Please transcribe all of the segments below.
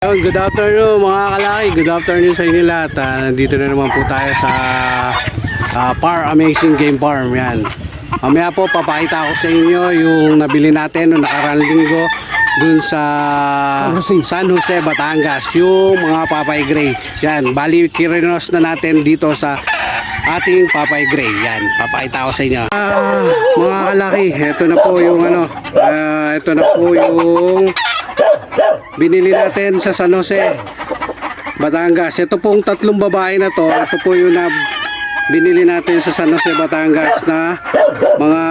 Good afternoon mga kalaki. Good afternoon sa inyo lahat. Ah, nandito na naman po tayo sa ah, Par Amazing Game Farm. Yan. Mamaya po papakita ko sa inyo yung nabili natin noong nakaraan linggo dun sa San Jose, Batangas. Yung mga Papay Gray. Yan. Bali, kirinos na natin dito sa ating Papay Gray. Yan. Papakita ko sa inyo. Ah, mga kalaki, ito na po yung ano. ah, ito na po yung binili natin sa San Jose Batangas. Ito pong tatlong babae na to ito po yung na binili natin sa San Jose Batangas na mga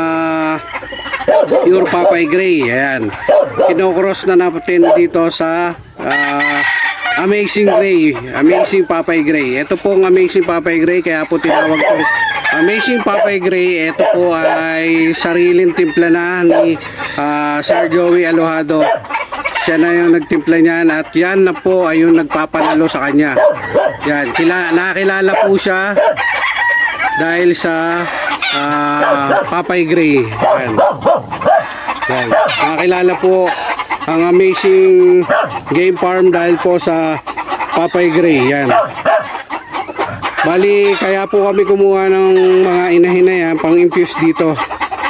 pure Papay Gray. Ayan. Kinokross na natin dito sa ah, Amazing Gray. Amazing Papay Gray. Ito pong Amazing Papay Gray kaya po tinawag po Amazing Papay Gray. Ito po ay sariling timpla na ni ah, Sir Joey Alojado siya na yung nagtimpla niyan at yan na po ay yung nagpapanalo sa kanya. Yan, kila, nakakilala po siya dahil sa ah, Papay Gray. Yan. Yan. Nakakilala po ang amazing game farm dahil po sa Papay Gray. Yan. Bali, kaya po kami kumuha ng mga inahin na yan pang infuse dito.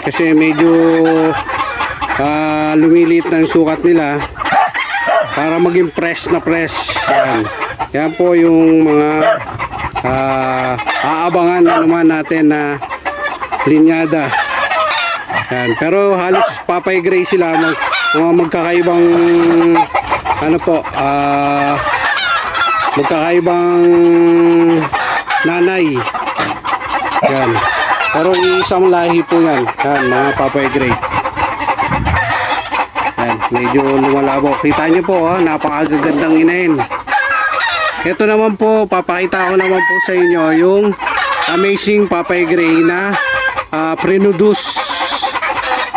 Kasi medyo ah, lumiliit na yung sukat nila para maging fresh na fresh. Yan. Yan po yung mga ah, aabangan na naman natin na linyada. Yan. Pero halos papay gray sila mag, mga magkakaibang ano po ah magkakaibang nanay. Yan. Pero isang lahi po yan. Yan, mga papay gray. Medyo lumalabo. Kita niyo po, oh, napakagagandang inahin. Ito naman po, papakita ko naman po sa inyo yung amazing Papay Gray na ah, pre-produce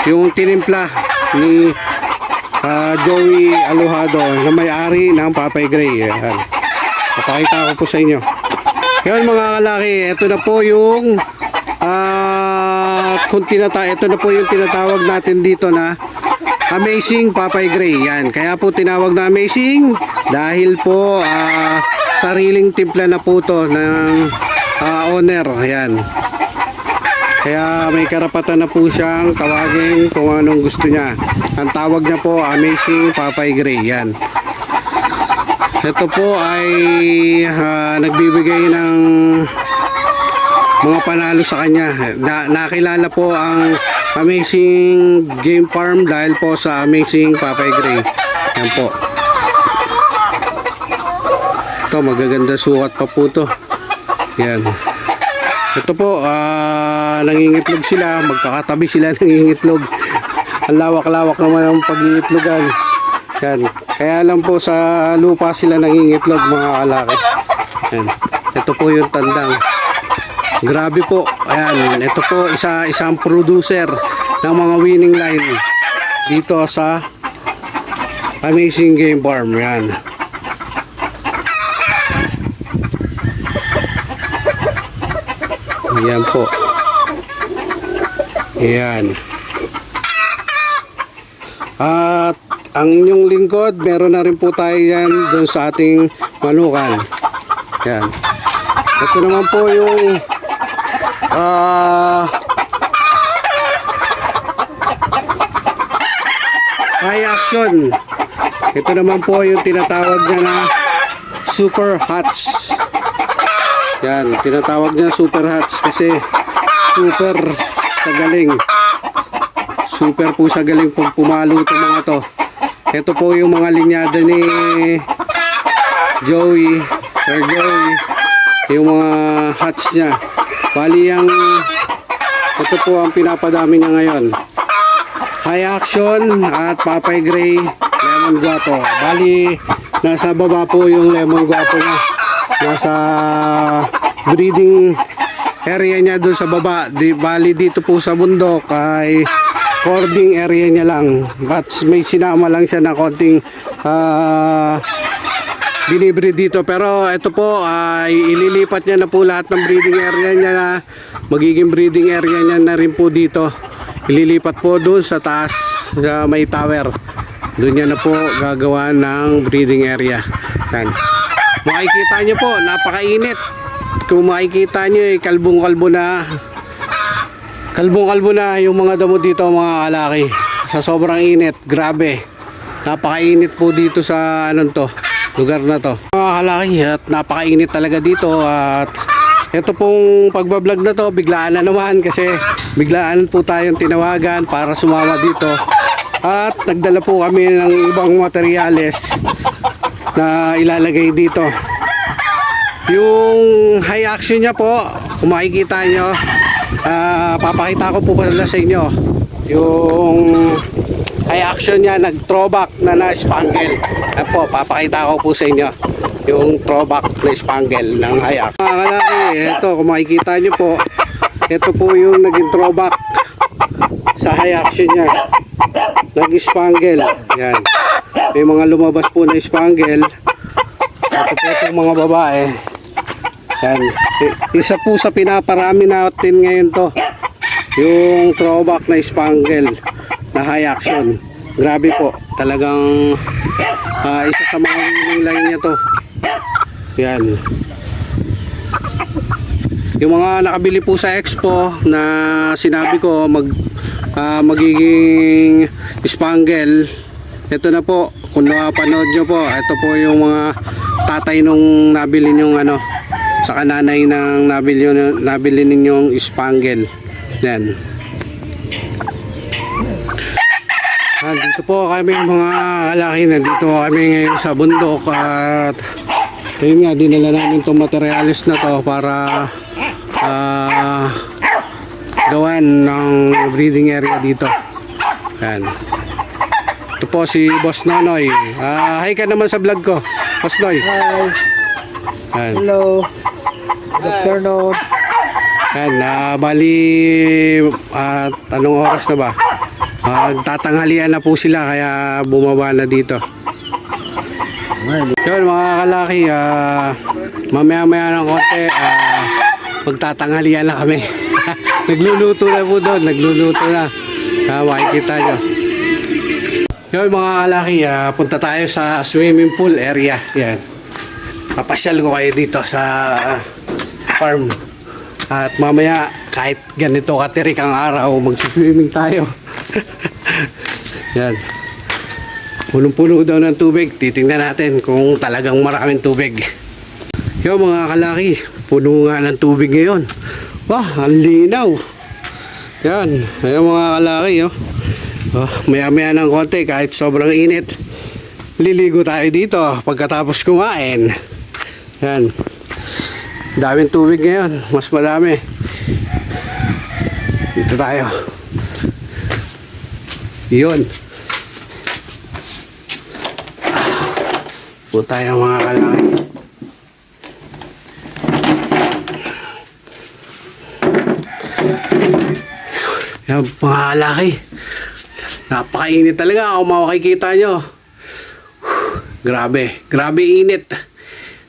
yung tinimpla ni ah, Joey Alojado na may-ari ng Papay Gray. Yan. Papakita ko po sa inyo. Yun mga kalaki, ito na po yung ah kung tinata ito na po yung tinatawag natin dito na Amazing Papay Gray. Yan. Kaya po tinawag na Amazing dahil po ah, sariling timpla na po to ng ah, owner. Yan. Kaya may karapatan na po siyang tawagin kung anong gusto niya. Ang tawag niya po Amazing Papay Gray. Yan. Ito po ay ah, nagbibigay ng mga panalo sa kanya. Na, nakilala po ang Amazing Game Farm dahil po sa Amazing Papay Gray. Yan po. Ito, magaganda sukat pa po to. Yan. Ito po, ah, nangingitlog sila. Magkakatabi sila nangingitlog. Ang lawak-lawak naman ang pag-iitlogan. Yan. Kaya lang po sa lupa sila nangingitlog mga kalaki. Yan. Ito po yung tandang. Grabe po. Ayan, ito po isa isang producer ng mga winning line dito sa Amazing Game Farm. Yan. Yan po. Yan. At ang inyong lingkod, meron na rin po tayo yan dun sa ating manukan. Yan. Ito naman po yung Ah. high action. Ito naman po yung tinatawag niya na super hats. Yan, tinatawag niya super hats kasi super sa galing. Super po sa galing pag pumalo itong mga to. Ito po yung mga linyada ni Joey, Sir Joey. Yung mga hats niya. Bali ang ito po ang pinapadami niya ngayon. High action at Papay Gray Lemon Guapo. Bali nasa baba po yung Lemon Guapo niya. Nasa breeding area niya doon sa baba. Di, bali dito po sa bundok ay cording area niya lang. At may sinama lang siya na konting ah binibreed dito pero ito po ay ililipat niya na po lahat ng breeding area niya na magiging breeding area niya na rin po dito ililipat po doon sa taas sa may tower Doon niya na po gagawa ng breeding area. Yan. Makikita nyo po, napakainit. Kung makikita nyo, eh, kalbong-kalbo na. Kalbong-kalbo na yung mga damo dito mga kalaki. Sa sobrang init, grabe. Napakainit po dito sa anong to, lugar na to. Mga kalaki at napakainit talaga dito at ito pong pagbablog na to, biglaan na naman kasi biglaan po tayong tinawagan para sumama dito. At nagdala po kami ng ibang materyales na ilalagay dito. Yung high action niya po, kung makikita nyo, ah, papakita ko po pala sa inyo. Yung high action niya, nag-throwback na na-spangle. Yan po, papakita ko po sa inyo yung throwback na spangle ng action. Mga kalaki, ito kung makikita nyo po, ito po yung naging throwback sa high action niya. Nag-spangle. Yan. May mga lumabas po na spangle. Ito po itong mga babae. Yan. Isa po sa pinaparami natin ngayon to. Yung throwback na spangle na high action. Grabe po. Talagang ah, isa sa mga winning line niya to. Yan. Yung mga nakabili po sa expo na sinabi ko mag ah, magiging spangle ito na po kung napanood nyo po ito po yung mga tatay nung nabili nyong ano sa kananay ng nabili, nabili ninyong spangle yan Ah, dito po kami mga kalaki na dito kami ngayon sa bundok at ayun nga dinala namin itong materialis na to para ah, gawan ng breeding area dito. Yan ito po si Boss Nonoy. Ah, hi ka naman sa vlog ko Boss Noy. Hi. yan, Hello. Good afternoon. yan ah, bali at anong oras na ba Magtatanghalian na po sila kaya bumaba na dito Yun mga kalaki, ah, mamaya-maya ng konti, ah, magtatanghalian na kami. nagluluto na po doon, nagluluto na. Ah, makikita nyo. Yun mga kalaki, ah, punta tayo sa swimming pool area. Yan. Papasyal ko kayo dito sa farm. At mamaya, kahit ganito katirik ang araw, mag-swimming tayo. Yan. Punong-puno daw ng tubig. Titingnan natin kung talagang maraming tubig. Yo mga kalaki, puno nga ng tubig ngayon. Wah, ang linaw. Yan, ayun mga kalaki, oh. Oh, maya-maya ng konti kahit sobrang init. Liligo tayo dito pagkatapos kumain. Yan. Daming tubig ngayon, mas madami. Dito tayo. Yun. po tayo mga kalaki. Yan mga kalaki. Napakainit talaga kung makikita nyo. Grabe. Grabe init.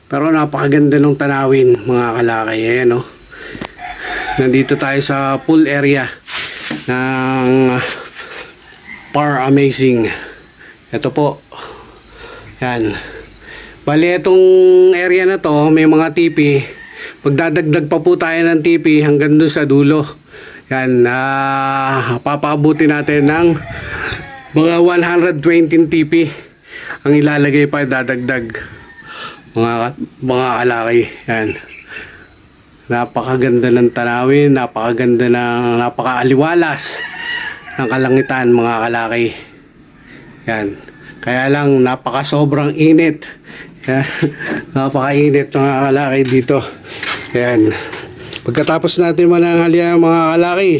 Pero napakaganda ng tanawin mga kalaki. Ayan o. Nandito tayo sa pool area ng Par Amazing. Ito po. Yan. Bali, itong area na to, may mga tipi. Pagdadagdag pa po tayo ng tipi hanggang dun sa dulo. Yan, ah papabuti natin ng mga 120 tipi ang ilalagay pa dadagdag mga mga alaki yan napakaganda ng tanawin napakaganda ng napakaaliwalas ng kalangitan mga kalaki. Yan. Kaya lang napaka sobrang init. Yan. napakainit mga kalaki dito. Yan. Pagkatapos natin mananghalian mga kalaki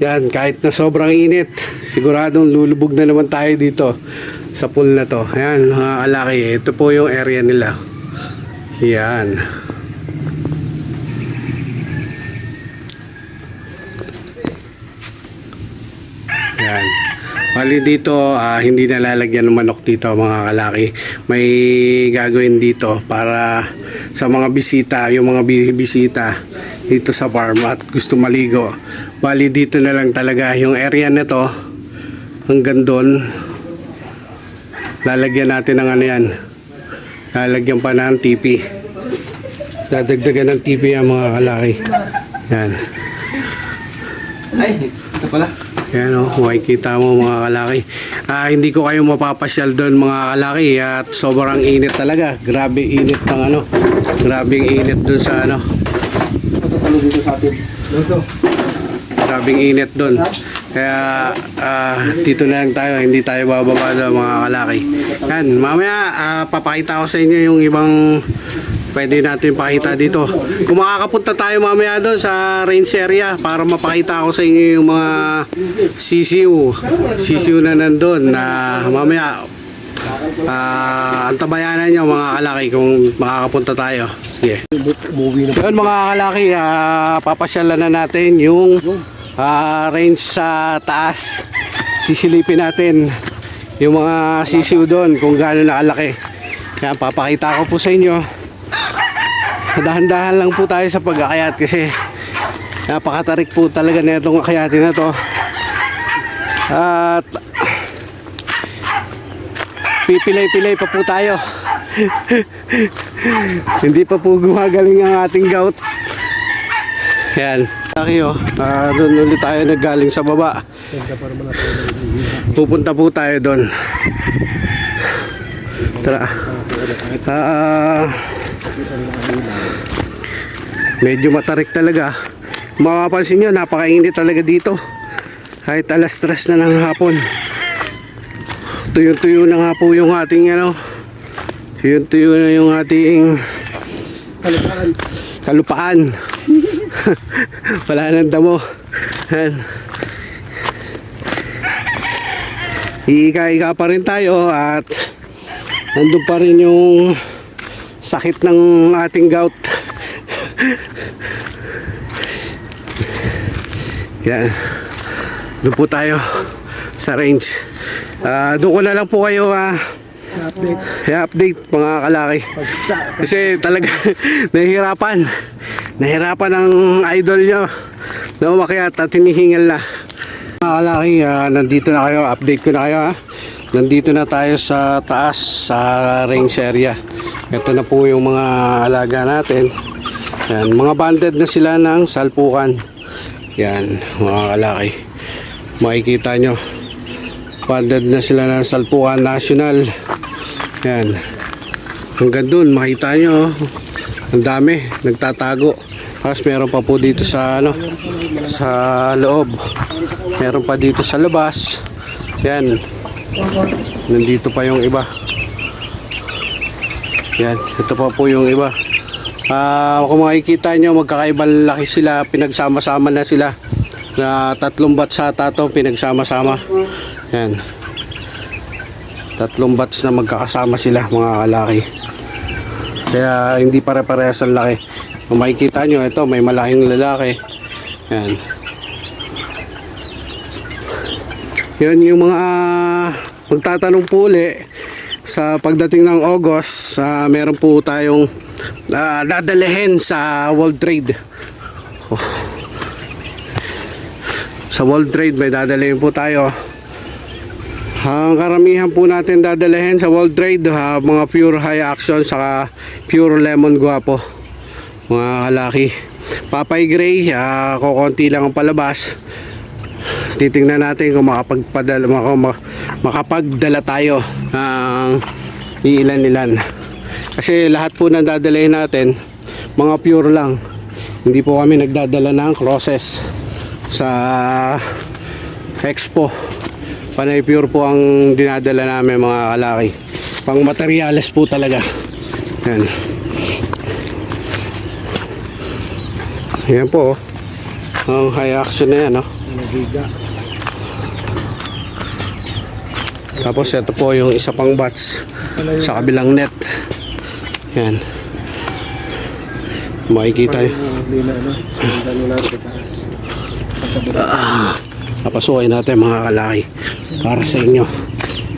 yan kahit na sobrang init siguradong lulubog na naman tayo dito sa pool na to. Yan mga kalaki ito po yung area nila. Yan. Bali dito, ah, hindi nalalagyan ng manok dito mga kalaki. May gagawin dito para sa mga bisita, yung mga bi- bisita dito sa farm at gusto maligo. Bali dito na lang talaga yung area na to hanggang doon lalagyan natin ng ano yan. Lalagyan pa ng TP. Dadagdagan ng TP ang mga kalaki. Yan. Ay, ito pala. Yan o, makikita mo mga kalaki. Ah, hindi ko kayo mapapasyal doon mga kalaki at sobrang init talaga. Grabe init ng ano. Grabe init doon sa ano. Ito. Grabing init doon. Kaya ah, dito na lang tayo, hindi tayo bababa doon mga kalaki. Yan, mamaya ah, papakita ko sa inyo yung ibang pwede natin pakita dito. Kung makakapunta tayo mamaya doon sa range area para mapakita ko sa inyo yung mga CCU. CCU na nandun na mamaya ah antabayanan nyo mga kalaki kung makakapunta tayo. Sige. Na. Yun mga kalaki, ah, papasyalan na natin yung ah, range sa taas. Sisilipin natin yung mga sisiw doon kung gaano nakalaki. Kaya papakita ko po sa inyo. Dahan-dahan lang po tayo sa pag-akayat kasi napakatarik po talaga na itong akayatin na to. At pipilay-pilay pa po tayo. Hindi pa po gumagaling ang ating gout. Yan. Laki oh. Ah, doon ulit tayo naggaling sa baba. Pupunta po tayo doon. Tara. Ah, medyo matarik talaga. Mapapansin nyo, napakainit talaga dito. Kahit alas stress na ng hapon. Tuyo-tuyo na nga po yung ating ano. Tuyo-tuyo na yung ating Kalipaan. kalupaan. Wala nang damo. Yan. Iika-ika pa rin tayo at nandun pa rin yung sakit ng ating gout. Yan. Doon po tayo sa range. Ah, doon ko na lang po kayo ah, Update. i-update mga kalaki. Kasi talaga nahihirapan. Nahihirapan ang idol nyo na umakyat at hinihingal na. Mga kalaki, ah, nandito na kayo. Update ko na kayo. ha. Nandito na tayo sa taas sa range area. Ito na po yung mga alaga natin. Yan, mga banded na sila ng salpukan. Yan, mga kalaki. Makikita nyo. Banded na sila ng salpukan national. Yan. Hanggang dun, makita nyo. oh. Ang dami, nagtatago. Tapos meron pa po dito sa ano, sa loob. Meron pa dito sa labas. Yan. Nandito pa yung iba. Yan, ito pa po yung iba. Ah, kung makikita nyo, magkakaibang laki sila, pinagsama-sama na sila. Na tatlong batch sa tato, pinagsama-sama. Yan. Tatlong batch na magkakasama sila, mga kalaki. Kaya hindi pare-parehas ang laki. Kung makikita nyo, ito may malaking lalaki. Yan. Yun yung mga magtatanong po uli sa pagdating ng August, ah, meron po tayong ah, dadalhin sa World Trade. Oh. Sa World Trade may dadalhin po tayo. Ang karamihan po natin dadalhin sa World Trade, ha, mga pure high action saka pure lemon guapo. Mga kalaki. Papay Gray, ah, kukonti lang ang palabas. Titingnan natin kung makapagpadala, maka- makapagdala tayo ng iilan-ilan. Kasi lahat po ng dadalhin natin, mga pure lang. Hindi po kami nagdadala ng crosses sa expo. Panay pure po ang dinadala namin mga kalaki. Pang materyales po talaga. Yan. Yan po. oh. Ang high action na yan. Oh. Tapos ito po yung isa pang batch sa kabilang net. Yan. Makikita nyo. Hindi na ano. Hindi na natin mga kalaki para sa inyo.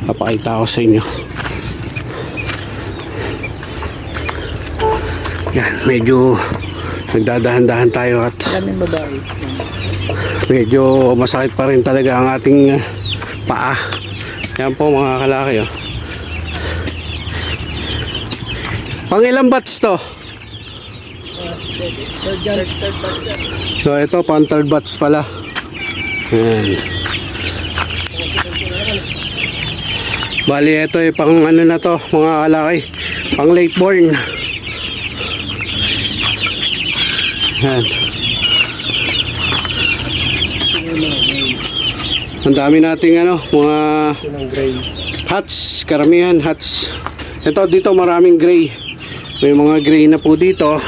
Papakita ko sa inyo. Yan, medyo nagdadahan-dahan tayo at medyo masakit pa rin talaga ang ating uh, paa. Yan po mga kalaki. Oh. Pang ilang batch to? So ito, pang third batch pala. Ayan. Bali, ito ay pang ano na to, mga kalaki. Pang late born. Ayan. Ang dami nating ano, mga. Hats, karamihan hats. Ito dito maraming gray. May mga gray na po dito.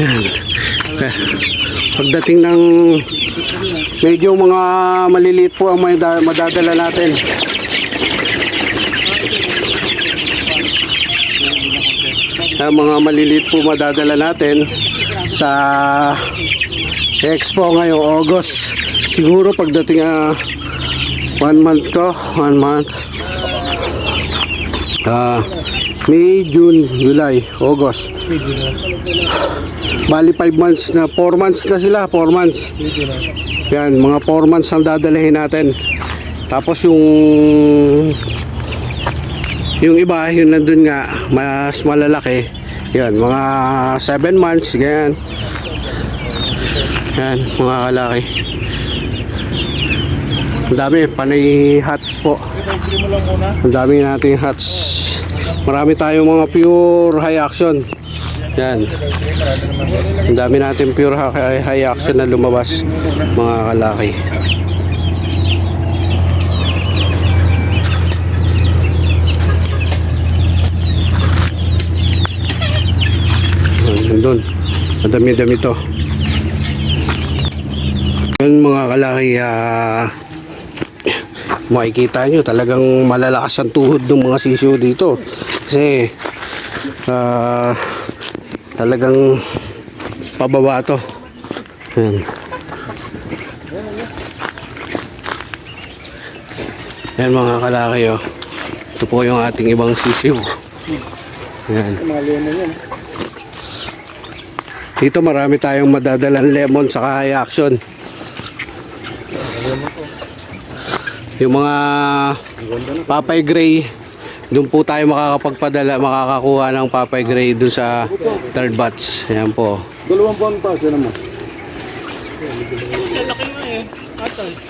Yan. Eh, Pagdating ng medyo mga maliliit po ang madadala natin. Ah, mga maliliit po madadala natin sa Expo ngayong August. Siguro pagdating ah one month to, one month. Ah, May, June, July, August. Pwede na. Bali 5 months na, 4 months na sila, 4 months. Yan, mga 4 months ang dadalhin natin. Tapos yung yung iba, yung nandun nga, mas malalaki. Yan, mga 7 months, ganyan. Yan, mga kalaki. Ang dami, panay hats po. Ang dami nating hats. Marami tayong mga pure high action. Yan. Ang dami natin pure hi- high action na lumabas mga kalaki. Yan doon. Madami-dami to. Yun mga kalaki ah makikita nyo talagang malalakas ang tuhod ng mga sisiyo dito. Kasi ah, talagang pababa to. Yan yan mga kalaki oh. ito po yung ating ibang sisiyo yan Mga lemon yan. dito marami tayong madadalang lemon sa high action yung mga Papay Gray doon po tayo makakapagpadala makakakuha ng Papay Gray doon sa third batch ayan po Dalawang buwan pa, siya naman.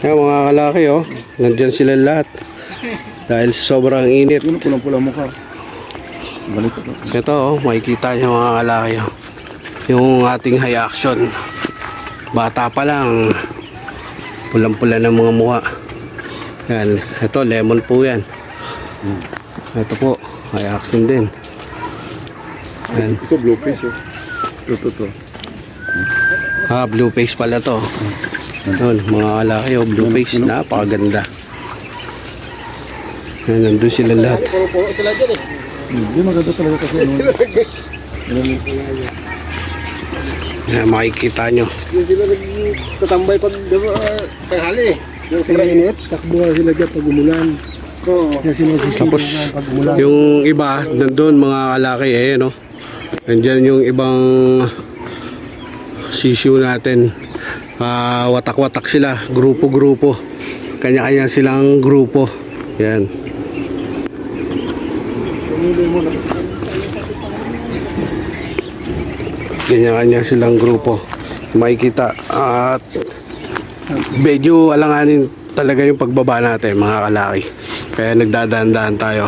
ayan mga kalaki oh nandyan sila lahat dahil sobrang init Yun, pulang-pulang mukha. Balik ko. ito oh makikita nyo mga kalaki oh. yung ating high action bata pa lang pulang-pula ng mga mukha yan ito lemon po yan ito po high action din yan Ito, blue face, oh. Ito, ito. Ah, blue face pala to. Yun, mga kalaki oh, blue face. Napakaganda. Yan, nandun sila lahat. Hindi, maganda talaga kasi. Ano. Yan, makikita nyo. Yung sila nagtatambay pag tanghali. Yung sila init, takbo sila dyan pag umulan. Oo. Kaya sila Tapos, pag umulan. yung iba, nandun mga kalaki, eh, no? Nandyan yung ibang sisyo natin. Ah, watak-watak sila, grupo-grupo. Kanya-kanya silang grupo. Yan. Kanya-kanya silang grupo. Makikita at medyo alanganin talaga yung pagbaba natin mga kalaki. Kaya nagdadaan-daan tayo.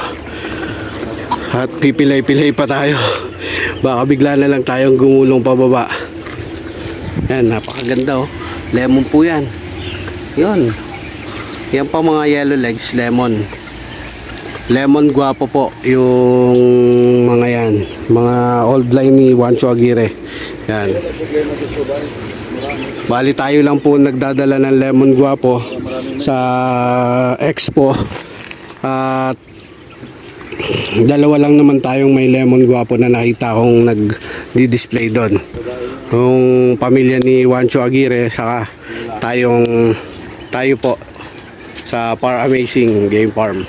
At pipilay-pilay pa tayo. Baka bigla na lang tayong gumulong pababa. Yan, napakaganda oh. Lemon po yan. Yun. Yan pa mga yellow legs, lemon. Lemon guwapo po yung mga yan. Mga old line ni Juancho Aguirre. Yan. Bali tayo lang po nagdadala ng lemon guwapo sa expo. At dalawa lang naman tayong may lemon guwapo na nakita kong nag-display doon. Yung pamilya ni Juancho Aguirre saka tayong tayo po sa Par Amazing Game Farm.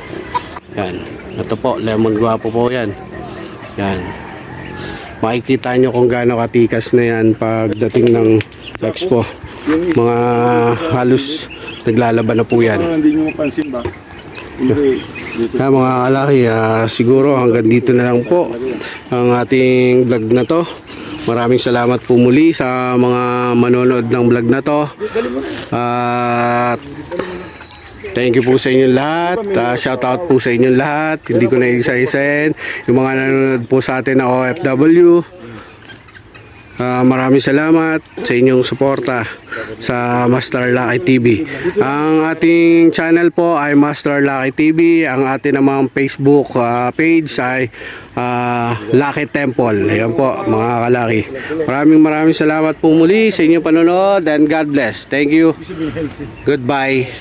Yan. Ito po, lemon guwapo po yan. Yan. Makikita nyo kung gaano katikas na yan pagdating ng expo. Mga halos naglalaban na po yan. Ah, hindi nyo mapansin ba? Kaya mga kalaki, ah, siguro hanggang dito na lang po ang ating vlog na to. Maraming salamat po muli sa mga manonood ng vlog na to. At thank you po sa inyong lahat. Ah, shout out po sa inyong lahat. Hindi ko na isa-isahin. Yung mga nanonood po sa atin na OFW. Ah, maraming salamat sa inyong suporta sa Master Lucky TV. Ang ating channel po ay Master Lucky TV. Ang ating namang Facebook ah, page ay ah, Lucky Temple. Ayan po mga kalaki. Maraming maraming salamat po muli sa inyong panonood and God bless. Thank you. Goodbye.